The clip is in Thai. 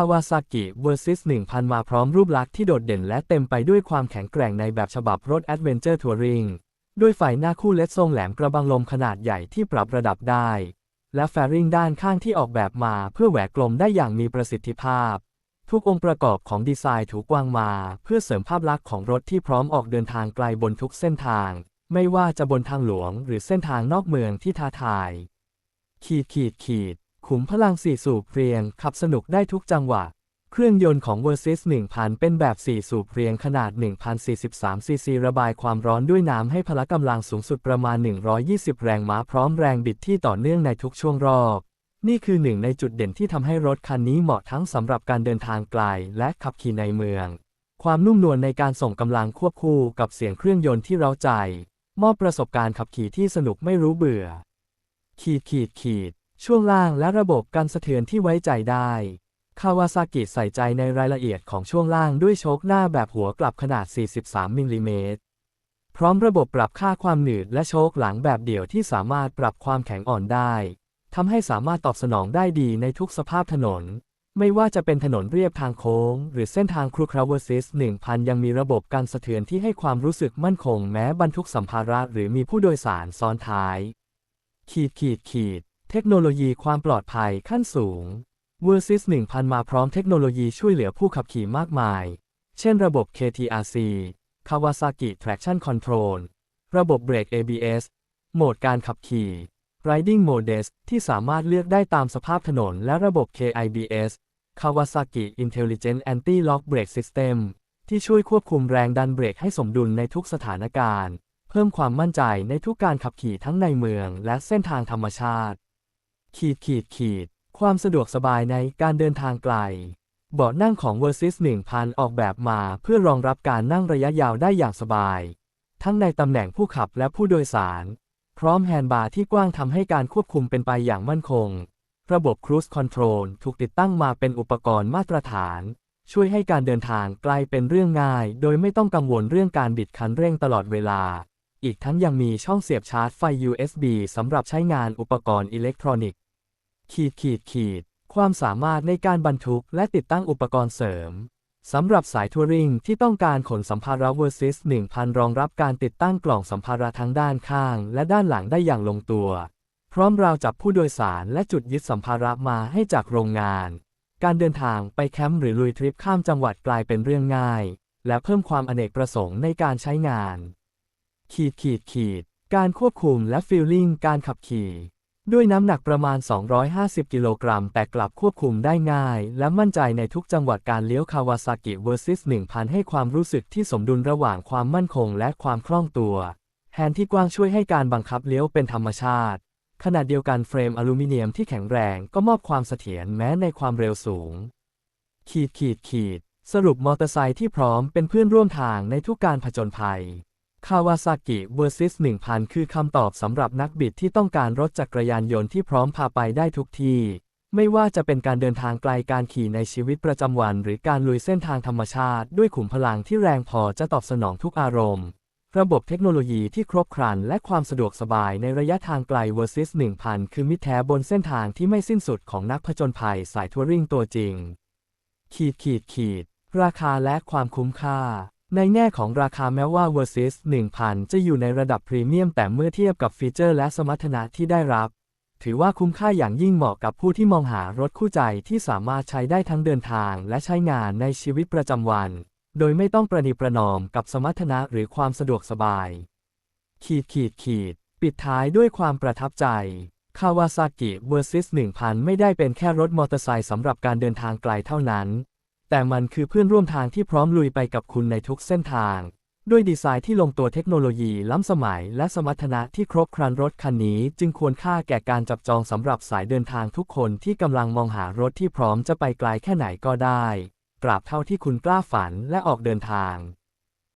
าวาซากิ Versys 1000 มาพร้อมรูปลักษณ์ที่โดดเด่นและเต็มไปด้วยความแข็งแกร่งในแบบฉบับรถ Adventure Touring ด้วยไฟหน้าคู่เลดทรงแหลมกระบังลมขนาดใหญ่ที่ปรับระดับได้ และแฟริงด้านข้างที่ออกแบบมาเพื่อแหวกกลมได้อย่างมีประสิทธิภาพ ทุกองค์ประกอบของดีไซน์ถูกวางมา เพื่อเสริมภาพลักษณ์ของรถที่พร้อมออกเดินทางไกลบนทุกเส้นทาง ไม่ว่าจะบนทางหลวง หรือเส้นทางนอกเมืองที่ท้าทาย ขีดขีดขีด ขุมพลังสี่สูบเรียง ขับสนุกได้ทุกจังหวะ เครื่องยนต์ของ Versys 1000 เป็นแบบ 4 สูบเรียงขนาด 1043 ซีซีระบายความร้อนด้วยน้ำให้พละกำลังสูงสุดประมาณ 120 แรงม้าพร้อมแรงบิดที่ต่อเนื่องในทุกช่วงรอบ นี่คือหนึ่งในจุดเด่นที่ทำให้รถคันนี้เหมาะทั้งสำหรับการเดินทางไกลและขับขี่ในเมือง ความนุ่มนวลในการส่งกำลังควบคู่กับเสียงเครื่องยนต์ที่เร้าใจ มอบประสบการณ์ขับขี่ที่สนุกไม่รู้เบื่อ ขีดขีดขีด ช่วงล่างและระบบการสะเทือนที่ไว้ใจได้คาวาซากิใส่ใจในรายละเอียดของช่วงล่างด้วยโชคหน้าแบบหัวกลับขนาด 43 มิลลิเมตร พร้อมระบบปรับค่าความหนืดและโชคหลังแบบเดี่ยวที่สามารถปรับความแข็งอ่อนได้ทำให้สามารถตอบสนองได้ดีในทุกสภาพถนน ไม่ว่าจะเป็นถนนเรียบทางโค้ง หรือเส้นทางครูคราวเวอร์ซิส 1000 ยังมีระบบการสะเทือนที่ให้ความรู้สึกมั่นคงแม้บรรทุกสัมภาระหรือมีผู้โดยสารซ้อนท้าย ขีดขีดขีด เทคโนโลยีความปลอดภัยขั้นสูง Versys 1000 มาพร้อมเทคโนโลยีช่วยเหลือผู้ขับขี่มากมาย เช่นระบบ KTRC Kawasaki Traction Control ระบบเบรก ABS โหมดการขับขี่ Riding Modes ที่สามารถเลือกได้ตามสภาพถนน และระบบ KIBS Kawasaki Intelligent Anti-Lock Brake System ที่ช่วยควบคุมแรงดันเบรกให้สมดุลในทุกสถานการณ์ เพิ่มความมั่นใจในทุกการขับขี่ทั้งในเมืองและเส้นทางธรรมชาติ ขีดขีดขีด ความสะดวกสบายในการเดินทางไกล เบาะนั่งของ Versys 1000 ออกแบบมาเพื่อรองรับการนั่งระยะยาวได้อย่างสบาย ทั้งในตำแหน่งผู้ขับและผู้โดยสาร พร้อมแฮนด์บาร์ที่กว้างทำให้การควบคุมเป็นไปอย่างมั่นคง ระบบ Cruise Control ถูกติดตั้งมาเป็นอุปกรณ์มาตรฐาน ช่วยให้การเดินทางไกลเป็นเรื่องง่าย โดยไม่ต้องกังวลเรื่องการบิดคันเร่งตลอดเวลาอีกทั้งยังมีช่องเสียบชาร์จไฟ USB สำหรับใช้งานอุปกรณ์อิเล็กทรอนิกส์ ขีดขีดขีด ความสามารถในการบรรทุกและติดตั้งอุปกรณ์เสริมสำหรับสายทัวริงที่ต้องการขนสัมภาระ Versys 1000 รองรับการติดตั้งกล่องสัมภาระทั้งด้านข้าง และด้านหลังได้อย่างลงตัว พร้อมราวจับผู้โดยสารและจุดยึดสัมภาระมาให้จากโรงงาน การเดินทางไปแคมป์หรือลุยทริปข้ามจังหวัดกลายเป็นเรื่องง่าย และเพิ่มความอเนกประสงค์ในการใช้งาน ขีดขีดขีด การควบคุมและฟีลลิ่งการขับขี่ ด้วยน้ำหนักประมาณ 250 กิโลกรัม แต่กลับควบคุมได้ง่าย และมั่นใจในทุกจังหวัดการเลี้ยวคาวาซากิ Versys 1000 ให้ความรู้สึกที่สมดุลระหว่างความมั่นคงและความคล่องตัว แฮนด์ที่กว้างช่วยให้การบังคับเลี้ยวเป็นธรรมชาติ ขณะเดียวกันเฟรมอลูมิเนียมที่แข็งแรงก็มอบความเสถียรแม้ในความเร็วสูง ขีดขีดขีด สรุปมอเตอร์ไซค์ที่พร้อมเป็นเพื่อนร่วมทางในทุกการผจญภัย คาวาซากิ Versys 1000 คือคำตอบสำหรับนักบิดที่ต้องการรถจักรยานยนต์ที่พร้อมพาไปได้ทุกที่ ไม่ว่าจะเป็นการเดินทางไกลการขี่ในชีวิตประจำวัน หรือการลุยเส้นทางธรรมชาติ ด้วยขุมพลังที่แรงพอจะตอบสนองทุกอารมณ์ ระบบเทคโนโลยีที่ครบครันและความสะดวกสบายในระยะทางไกล Versys 1000 คือมิตรแท้บนเส้นทางที่ไม่สิ้นสุดของนักผจญภัยสายทัวริงตัวจริง ขีดขีดขีด ราคาและความคุ้มค่า ในแง่ของราคาแม้ว่า Versys 1000 จะอยู่ในระดับพรีเมียมแต่เมื่อเทียบกับฟีเจอร์และสมรรถนะที่ได้รับ ถือว่าคุ้มค่าอย่างยิ่งเหมาะกับผู้ที่มองหารถคู่ใจที่สามารถใช้ได้ทั้งเดินทางและใช้งานในชีวิตประจำวัน โดยไม่ต้องประนีประนอมกับสมรรถนะหรือความสะดวกสบาย ขีดขีดขีด ปิดท้ายด้วยความประทับใจคาวาซากิ Versys 1000 ไม่ได้เป็นแค่รถมอเตอร์ไซค์สำหรับการเดินทางไกลเท่านั้น แต่มันคือเพื่อนร่วมทางที่พร้อมลุยไปกับคุณในทุกเส้นทาง ด้วยดีไซน์ที่ลงตัวเทคโนโลยีล้ำสมัยและสมรรถนะที่ครบครันรถคันนี้จึงควรค่าแก่การจับจองสำหรับสายเดินทางทุกคนที่กำลังมองหารถที่พร้อมจะไปไกลแค่ไหนก็ได้ ตราบเท่าที่คุณกล้าฝันและออกเดินทาง